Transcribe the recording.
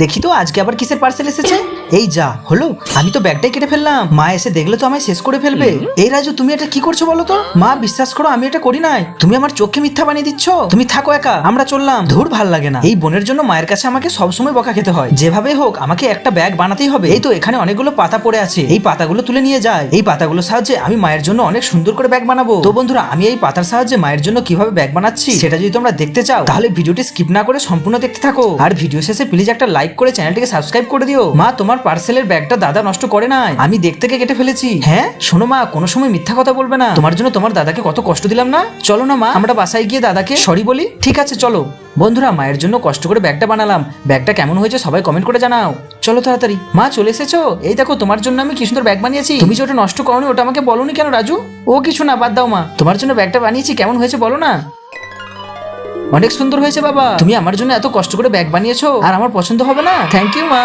দেখি তো আজকে আবার কিসের পার্সেল এসেছে? এই যা হলো আমি তো ব্যাগটাই কেটে ফেললাম। মা এসে দেখলে তো আমায় শেষ করে ফেলবে। এই রাজু তুমি এটা কি করছ বলো তো? মা বিশ্বাস করো আমি এটা করি নাই। তুমি আমার চোখে মিথ্যা বানিয়ে দিচ্ছ? তুমি থাকো একা আমরা চললাম। ধুর ভালো লাগে না। এই বোনের জন্য মায়ের কাছে আমাকে সবসময় বকা খেতে হয়। যেভাবে হোক আমাকে একটা ব্যাগ বানাতেই হবে। এই তো এখানে অনেকগুলো পাতা পড়ে আছে। এই পাতাগুলো তুলে নিয়ে যায়। এই পাতাগুলোর সাহায্যে আমি মায়ের জন্য অনেক সুন্দর করে ব্যাগ বানাবো। তো বন্ধুরা আমি এই পাতার সাহায্যে মায়ের জন্য কীভাবে ব্যাগ বানাচ্ছি সেটা যদি তোমরা দেখতে চাও তাহলে ভিডিওটি স্কিপ না করে সম্পূর্ণ দেখতে থাকো। আর ভিডিও শেষে প্লিজ একটা লাইক করে চ্যানেলটিকে সাবস্ক্রাইব করে দিও। মা, তোমার পার্সেলের ব্যাগটা দাদা নষ্ট করে নাই। আমি দেখতে থেকে কেটে ফেলেছি। হ্যাঁ? শোনো মা, কোনো সময় মিথ্যা কথা বলবে না। তোমার জন্য তোমার দাদাকে কত কষ্ট দিলাম না? চলো না মা, আমরা বাসায় গিয়ে দাদাকে সরি বলি। ঠিক আছে, চলো। বন্ধুরা, মায়ের জন্য কষ্ট করে ব্যাগটা বানালাম। ব্যাগটা কেমন হয়েছে সবাই কমেন্ট করে জানাও। চলো তাড়াতাড়ি। মা, চলে এসেছ? এই দেখো, তোমার জন্য আমি কি সুন্দর ব্যাগ বানিয়েছি। তুমি যে ওটা নষ্ট করনি, ওটা আমাকে বলনি কেন রাজু? ও কিছু না, বাদ দাও মা। তোমার জন্য ব্যাগটা বানিয়েছি, কেমন হয়েছে বলো না? অনেক সুন্দর হয়েছে বাবা। তুমি আমার জন্য এত কষ্ট করে ব্যাগ বানিয়েছো, আর আমার পছন্দ হবে না। থ্যাংক ইউ মা।